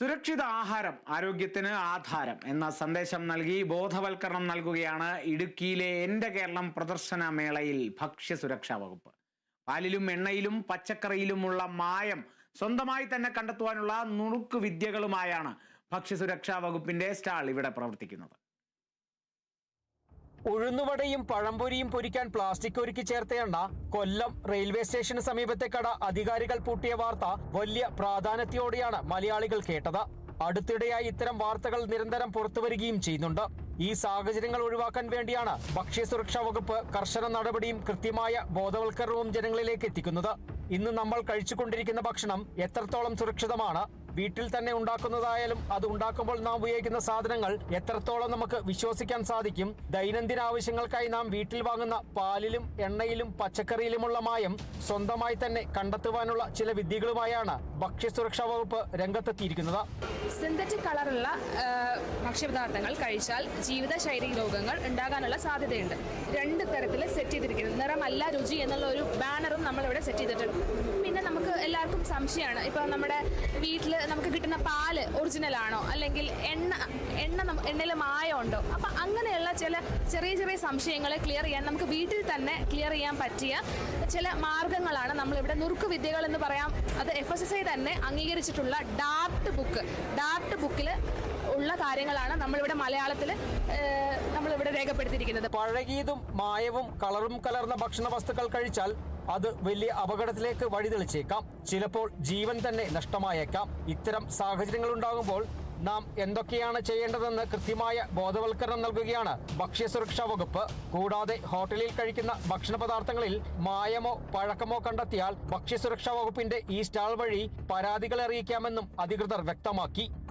സുരക്ഷിത ആഹാരം ആരോഗ്യത്തിന് ആധാരം എന്ന സന്ദേശം നൽകി ബോധവൽക്കരണം നൽകുകയാണ് ഇടുക്കിയിലെ എന്റെ കേരളം പ്രദർശന മേളയിൽ ഭക്ഷ്യ സുരക്ഷാ വകുപ്പ്. പാലിലും എണ്ണയിലും പച്ചക്കറിയിലുമുള്ള മായം സ്വന്തമായി തന്നെ കണ്ടെത്തുവാനുള്ള നുണുക്ക് വിദ്യകളുമായാണ് ഭക്ഷ്യസുരക്ഷാ വകുപ്പിന്റെ സ്റ്റാൾ ഇവിടെ പ്രവർത്തിക്കുന്നത്. ഉഴുന്നുവടയും പഴംപൊരിയും പൊരിക്കാൻ പ്ലാസ്റ്റിക് ഒരുക്കി ചേർത്ത എണ്ണ കൊല്ലം റെയിൽവേ സ്റ്റേഷന് സമീപത്തെ കട അധികാരികൾ പൂട്ടിയ വാർത്ത വലിയ പ്രാധാന്യത്തോടെയാണ് മലയാളികൾ കേട്ടത്. അടുത്തിടെയായി ഇത്തരം വാർത്തകൾ നിരന്തരം പുറത്തുവരികയും ചെയ്യുന്നുണ്ട്. ഈ സാഹചര്യങ്ങൾ ഒഴിവാക്കാൻ വേണ്ടിയാണ് ഭക്ഷ്യസുരക്ഷാ വകുപ്പ് കർശന നടപടിയും കൃത്യമായ ബോധവൽക്കരണവും ജനങ്ങളിലേക്ക് എത്തിക്കുന്നത്. ഇന്ന് നമ്മൾ കഴിച്ചുകൊണ്ടിരിക്കുന്ന ഭക്ഷണം എത്രത്തോളം സുരക്ഷിതമാണ് വീട്ടിൽ തന്നെ ഉണ്ടാക്കുന്നതായാലും അത് ഉണ്ടാക്കുമ്പോൾ നാം ഉപയോഗിക്കുന്ന സാധനങ്ങൾ എത്രത്തോളം നമുക്ക് വിശ്വസിക്കാൻ സാധിക്കും ദൈനംദിന ആവശ്യങ്ങൾക്കായി നാം വീട്ടിൽ വാങ്ങുന്ന പാലിലും എണ്ണയിലും പച്ചക്കറിയിലുമുള്ള മായം സ്വന്തമായി തന്നെ കണ്ടെത്തുവാനുള്ള ചില വിദ്യകളുമായാണ് ഭക്ഷ്യസുരക്ഷാ വകുപ്പ് രംഗത്തെത്തിയിരിക്കുന്നത്. സിന്തറ്റിക് കളറുള്ള ഭക്ഷ്യപദാർത്ഥങ്ങൾ കഴിച്ചാൽ ജീവിതശൈലി രോഗങ്ങൾ ഉണ്ടാകാനുള്ള സാധ്യതയുണ്ട്. രണ്ട് തരത്തിൽ സെറ്റ് ചെയ്തിരിക്കുന്നത്. നിറമല്ല രുചി എന്നുള്ള ഒരു ബാനറും നമ്മൾ ഇവിടെ സെറ്റ് ചെയ്തിട്ടുണ്ട്. പിന്നെ നമുക്ക് എല്ലാവർക്കും സംശയമാണ്. ഇപ്പോൾ നമ്മുടെ വീട്ടിൽ നമുക്ക് കിട്ടുന്ന പാൽ ഒറിജിനൽ ആണോ? അല്ലെങ്കിൽ എണ്ണ എണ്ണ എണ്ണയിൽ മായം ഉണ്ടോ? അപ്പം അങ്ങനെയുള്ള ചില ചെറിയ ചെറിയ സംശയങ്ങളെ ക്ലിയർ ചെയ്യാൻ നമുക്ക് വീട്ടിൽ തന്നെ ക്ലിയർ ചെയ്യാൻ പറ്റിയ ചില മാർഗങ്ങളാണ് നമ്മളിവിടെ നുറുക്ക് വിദ്യകൾ എന്ന് പറയാം. അത് എഫ് എസ് എസ് ഐ തന്നെ അംഗീകരിച്ചിട്ടുള്ള ഡാർട്ട് ബുക്ക് ഡാർട്ട് ബുക്കിൽ ഉള്ള കാര്യങ്ങളാണ് നമ്മളിവിടെ മലയാളത്തിൽ നമ്മളിവിടെ രേഖപ്പെടുത്തിയിരിക്കുന്നത്. പഴകിയതും മായവും കളറും കലർന്ന ഭക്ഷണ വസ്തുക്കൾ കഴിച്ചാൽ അത് വലിയ അപകടത്തിലേക്ക് വഴിതെളിച്ചേക്കാം. ചിലപ്പോൾ ജീവൻ തന്നെ നഷ്ടമായേക്കാം. ഇത്തരം സാഹചര്യങ്ങൾ ഉണ്ടാകുമ്പോൾ നാം എന്തൊക്കെയാണ് ചെയ്യേണ്ടതെന്ന് കൃത്യമായ ബോധവൽക്കരണം നൽകുകയാണ് ഭക്ഷ്യസുരക്ഷാ വകുപ്പ്. കൂടാതെ ഹോട്ടലിൽ കഴിക്കുന്ന ഭക്ഷണ പദാർത്ഥങ്ങളിൽ മായമോ പഴക്കമോ കണ്ടെത്തിയാൽ ഭക്ഷ്യസുരക്ഷാ വകുപ്പിന്റെ ഈ സ്റ്റാൾ വഴി പരാതികൾ അറിയിക്കാമെന്നും അധികൃതർ വ്യക്തമാക്കി.